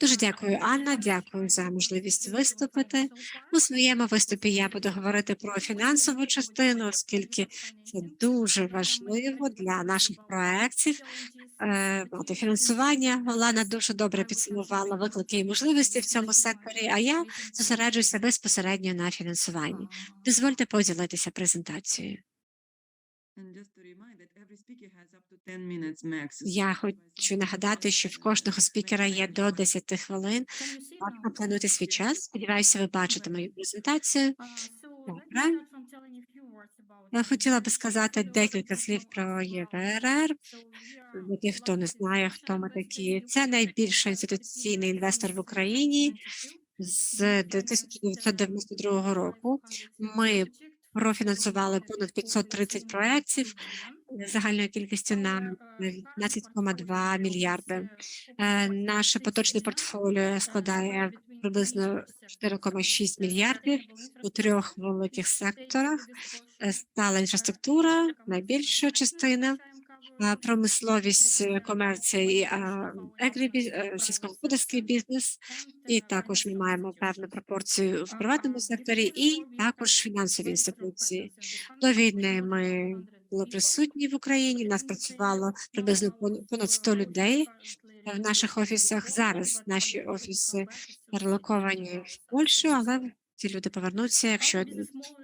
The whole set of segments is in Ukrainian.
Дуже дякую, Анна. Дякую за можливість виступити. У своєму виступі я буду говорити про фінансову частину, оскільки це дуже важливо для наших проєктів. е, Мати фінансування. Олана дуже добре підсумувала виклики і можливості в цьому секторі. А я зосереджуюся безпосередньо на фінансуванні. Дозвольте поділитися презентацією. Я хочу нагадати, що в кожного спікера є до 10 хвилин. Можна планувати свій час. Сподіваюся, ви бачите мою презентацію. Добре. Я хотіла би сказати декілька слів про ЄВРР. Для тих, хто не знає, хто ми такі. Це найбільший інституційний інвестор в Україні з 1992 року. Ми профінансували понад 530 проєктів загальною кількістю на 15,2 мільярди. Е, Наше поточне портфоліо складає приблизно 4,6 мільярдів у трьох великих секторах. Е, Стала інфраструктура, найбільша частина, промисловість, е, комерція і е, егрібі- е, сільськогосподарський бізнес. І також ми маємо певну пропорцію в приватному секторі, і також фінансові інституції. До війни ми були присутні в Україні. Нас працювало приблизно понад 100 людей в наших офісах. Зараз наші офіси перелоковані в Польщу, але ці люди повернуться, якщо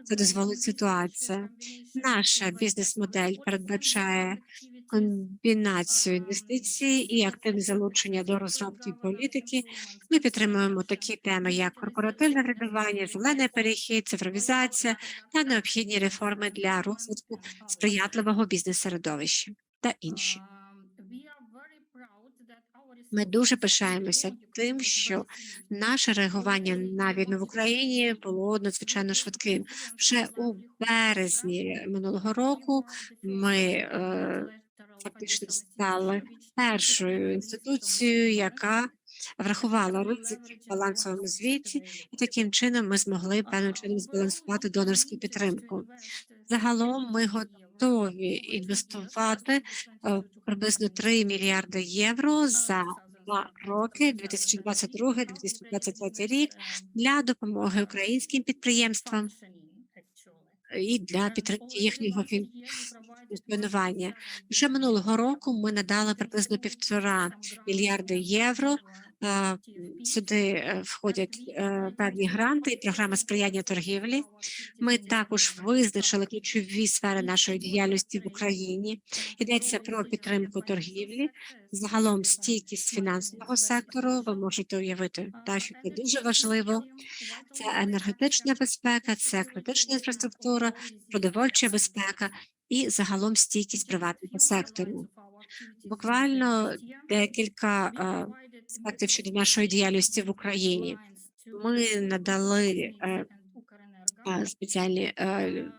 це дозволить ситуація. Наша бізнес-модель передбачає комбінацію інвестицій і активне залучення до розробки політики. Ми підтримуємо такі теми, як корпоративне врядування, зелений перехід, цифровізація та необхідні реформи для розвитку сприятливого бізнес-середовища та інші. Ми дуже пишаємося тим, що наше реагування на війну в Україні було надзвичайно швидким. Вже у березні минулого року ми е, фактично стали першою інституцією, яка врахувала ризики в балансовому звіті, і таким чином ми змогли певним чином збалансувати донорську підтримку. Загалом ми готові інвестувати е, приблизно 3 мільярди євро за два роки, 2022-2023 рік, для допомоги українським підприємствам і для підтримки їхнього фін- функціонування. Вже минулого року ми надали приблизно півтора мільярди євро. Сюди е, входять е, певні гранти і програма сприяння торгівлі. Ми також визначили ключові сфери нашої діяльності в Україні. Йдеться про підтримку торгівлі, загалом стійкість фінансового сектору. Ви можете уявити, та це дуже важливо. Це енергетична безпека, це критична інфраструктура, продовольча безпека і загалом стійкість приватного сектору. Буквально декілька е, аспектів щодо нашої діяльності в Україні. Ми надали е, е, спеціальні е,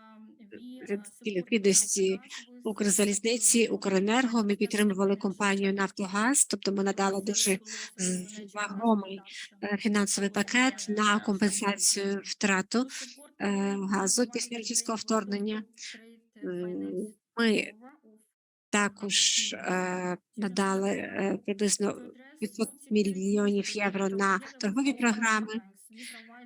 ліквідності Укрзалізниці, Укренерго. Ми підтримували компанію Нафтогаз, тобто ми надали дуже вагомий е, фінансовий пакет на компенсацію втрату е, газу після російського вторгнення. Ми також е, надали е, приблизно 500 мільйонів євро на торгові програми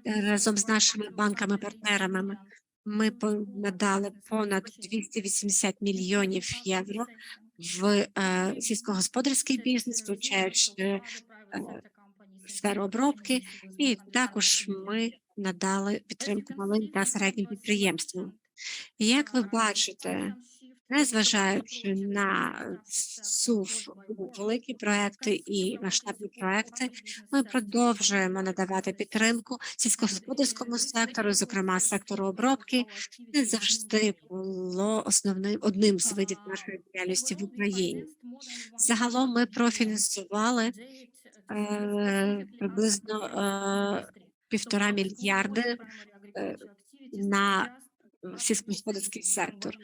е, разом з нашими банками-партнерами. Ми надали понад 280 мільйонів євро в е, сільськогосподарський бізнес, включаючи е, сферу обробки, і також ми надали підтримку малим та середнім підприємствам. Як ви бачите, незважаючи на СУВ великі проекти і масштабні проекти, ми продовжуємо надавати підтримку сільськогосподарському сектору, зокрема сектору обробки. Це завжди було основним одним з видів нашої діяльності в Україні. Загалом ми профінансували е, приблизно е, півтора мільярди е, на сільськогосподарський сектор.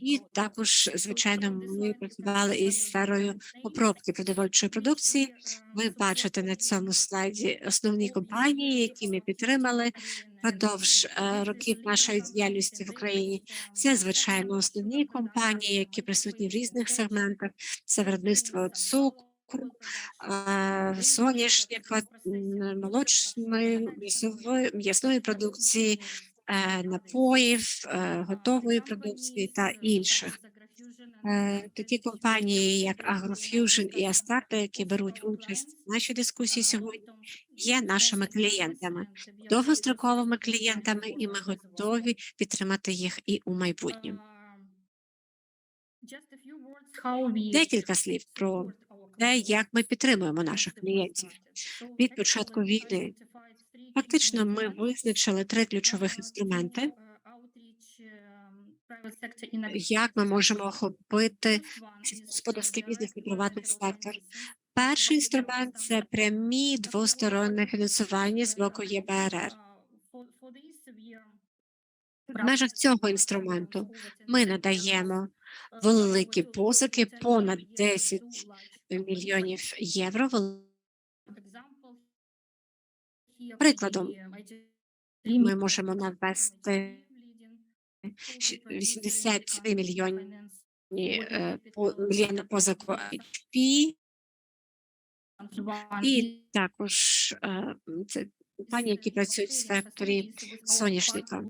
І також, звичайно, ми працювали із сферою обробки продовольчої продукції. Ви бачите на цьому слайді основні компанії, які ми підтримали впродовж е, років нашої діяльності в Україні. Це звичайно основні компанії, які присутні в різних сегментах. Це виробництво цукру, а, соняшника, молочної, м'ясної продукції, е, напоїв, е, готової продукції та інших. Е, Такі компанії, як AgroFusion і Astarta, які беруть участь в нашій дискусії сьогодні, є нашими клієнтами, довгостроковими клієнтами, і ми готові підтримати їх і у майбутньому. Декілька слів про те, як ми підтримуємо наших клієнтів. Від початку війни фактично ми визначили три ключових інструменти, як ми можемо охопити сільськогосподарський бізнес і приватний сектор. Перший інструмент це прямі двосторонне фінансування з боку ЄБРР. В межах цього інструменту ми надаємо великі позики понад 10 мільйонів євро. Прикладом, Ми можемо навести щ- 80 мільйонів е, по- мільйони позику HP, і також е, це компанії, які працюють в секторі соняшника.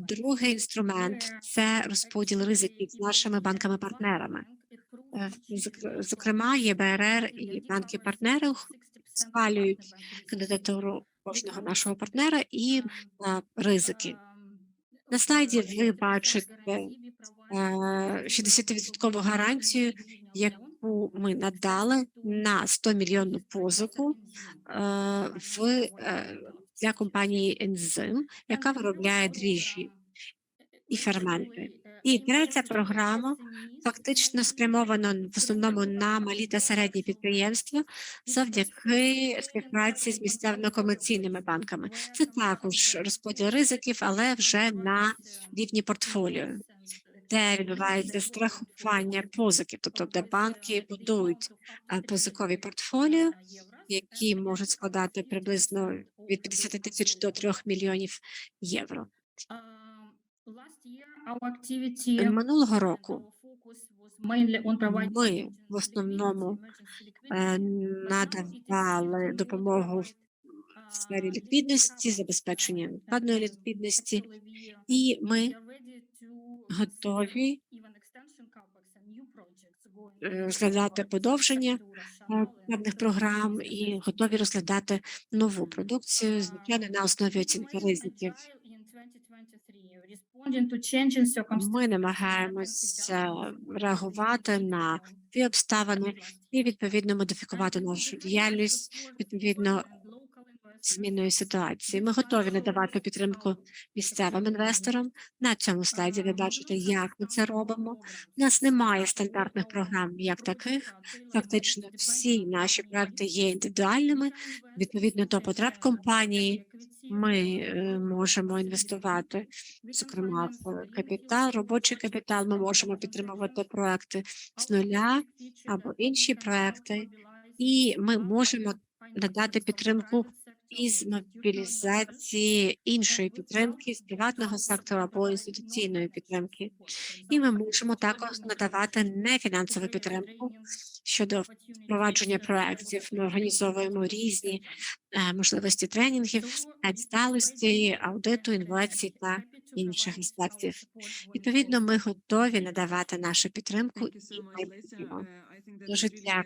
Другий інструмент це розподіл ризиків з нашими банками-партнерами. Е, зок- Зокрема, ЄБРР і банки-партнери ух- схвалюють кандидатуру кожного нашого партнера і а, ризики. На слайді ви бачите е, 60% гарантію, яку ми надали на 100 мільйонну позику е, в е, для компанії Ензим, яка виробляє дріжджі і ферменти. І третя програма фактично спрямована в основному на малі та середні підприємства завдяки співпраці з місцевими комерційними банками. Це також розподіл ризиків, але вже на рівні портфоліо, де відбувається страхування позиків, тобто де банки будують е, позикові портфоліо, які можуть складати приблизно від 50 тисяч до 3 мільйонів євро. Минулого року ми в основному е, надавали допомогу в сфері ліквідності, забезпечення відкладної ліквідності, і ми готові е, розглядати подовження е, певних програм і готові розглядати нову продукцію, звичайно, на основі оцінки ризиків. Ми намагаємося реагувати на ті обставини і відповідно модифікувати нашу діяльність відповідно змінної ситуації. Ми готові надавати підтримку місцевим інвесторам. На цьому слайді ви бачите, як ми це робимо. У нас немає стандартних програм як таких. Фактично, всі наші проекти є індивідуальними. Відповідно до потреб компанії, ми е, можемо інвестувати, зокрема, в капітал, робочий капітал. Ми можемо підтримувати проекти з нуля або інші проекти, і ми можемо надати підтримку із мобілізації іншої підтримки з приватного сектору або інституційної підтримки. І ми можемо також надавати нефінансову підтримку щодо впровадження проєктів. Ми організовуємо різні е, можливості тренінгів, сталості, аудиту, інновацій та інших аспектів. Відповідно, ми готові надавати нашу підтримку і Дуже дякую.